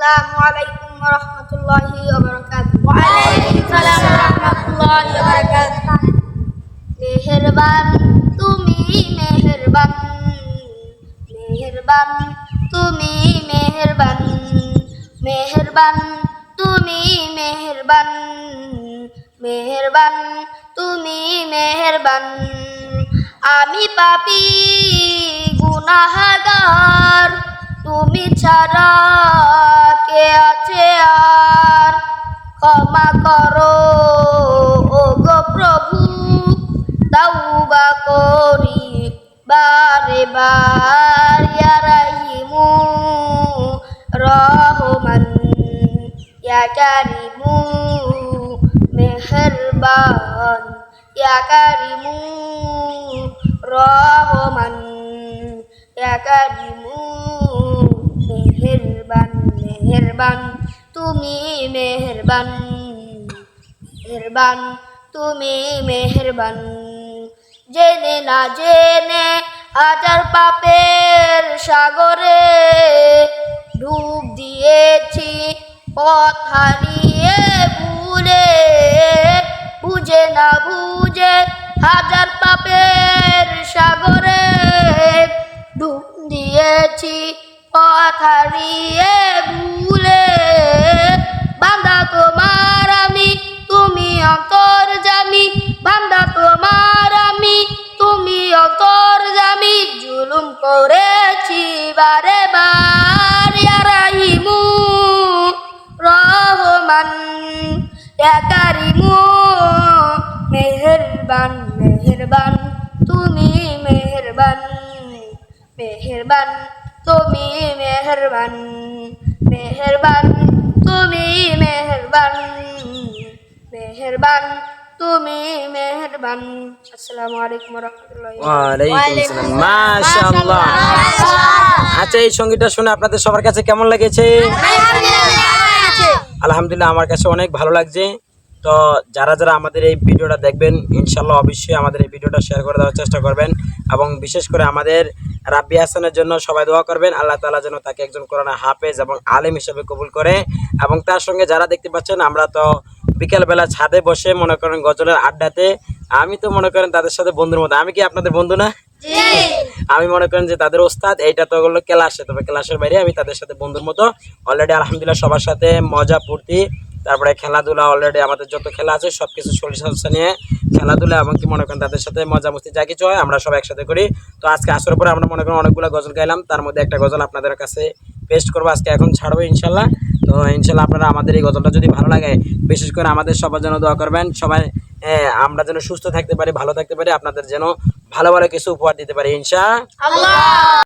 আসসালামু আলাইকুম ওয়া রাহমাতুল্লাহি ওয়া বারাকাতুহু ওয়া আলাইকুম আসসালাম ওয়া রাহমাতুল্লাহি তুমি মেহেরবান মেহেরবান তুমি মেহেরবান মেহেরবান তুমি মেহেরবান মেহেরবান তুমি মেহেরবান। আমি পাপি, গুনাহগার, তুমি ছাড়া ক্ষমা করো। ও গো প্রভু, তাওবা করি। বারে বার ইয়া রাহিমু রহমান ইয়া কারিমু মেহেরবান ইয়া কারিমু রহমান ইয়া কারিমু মেহেরবান, তুমি মেহেরবান। মেহেরবান, তুমি মেহেরবান। জেনে না জেনে হাজার পাপের সাগরে ডুব দিয়েছি, পথ হারিয়ে ভুলে। বুঝে না বুঝে হাজার পাপের সাগরে ডুব দিয়েছি, পথ হারিয়ে বারে বার ইয়া রাহিমু রহমান ইয়া কারিমু মেহেরবান মেহেরবান তুমি মেহেরবান মেহেরবান তুমি মেহেরবান মেহেরবান তুমি মেহেরবান মেহেরবান তুমি মেহেরবান। আসসালামু আলাইকুম রহমতুল্লাহ ওয়ালাইকুম আসসালাম। মাশাআল্লাহ। আচ্ছা এই সঙ্গীতটা শুনে আপনাদের সবার কাছে কেমন লেগেছে? আলহামদুলিল্লাহ, আমার কাছে অনেক ভালো লাগছে। তো যারা যারা আমাদের এই ভিডিওটা দেখবেন, ইনশাল্লাহ অবশ্যই আমাদের এই ভিডিওটা শেয়ার করে দেওয়ার চেষ্টা করবেন। এবং বিশেষ করে আমাদের রাব্বি হাসানের জন্য সবাই দোয়া করবেন, আল্লাহ তাআলা যেন তাকে একজন কোরআনা হাফেজ এবং আলেম হিসেবে কবুল করে। এবং তার সঙ্গে যারা দেখতে পাচ্ছেন, আমরা তো বিকেলবেলা ছাদে বসে মনে করেন গজলের আড্ডাতে, আমি তো মনে করেন তাদের সাথে বন্ধুর মতো। আমি কি আপনাদের বন্ধু না? আমি মনে করেন যে তাদের ওস্তাদ, এইটা তো হলো ক্লাসে। তবে ক্লাসের বাইরে আমি তাদের সাথে বন্ধুর মতো অলরেডি আলহামদুলিল্লাহ সবার সাথে মজা, ফুর্তি, তারপরে খেলাধুলা অলরেডি আমাদের যত খেলা আছে সব কিছু শরীর নিয়ে খেলাধুলা এবং কি মনে করেন তাদের সাথে মজা মস্তি যা কিছু হয় আমরা সব একসাথে করি। তো আজকে আসার পরে আমরা মনে করেন অনেকগুলো গজল গাইলাম, তার মধ্যে একটা গজল আপনাদের কাছে পেস্ট করব, আজকে এখন ছাড়বো ইনশাল্লাহ তো ইনশাল্লাহ আপনারা আমাদের এই গজলটা যদি ভালো লাগে, বিশেষ করে আমাদের সবার জন্য দোয়া করবেন। সবাই আমরা যেন সুস্থ থাকতে পারি, ভালো থাকতে পারি, আপনাদের যেন ভালো ভালো কিছু উপহার দিতে পারি ইনশা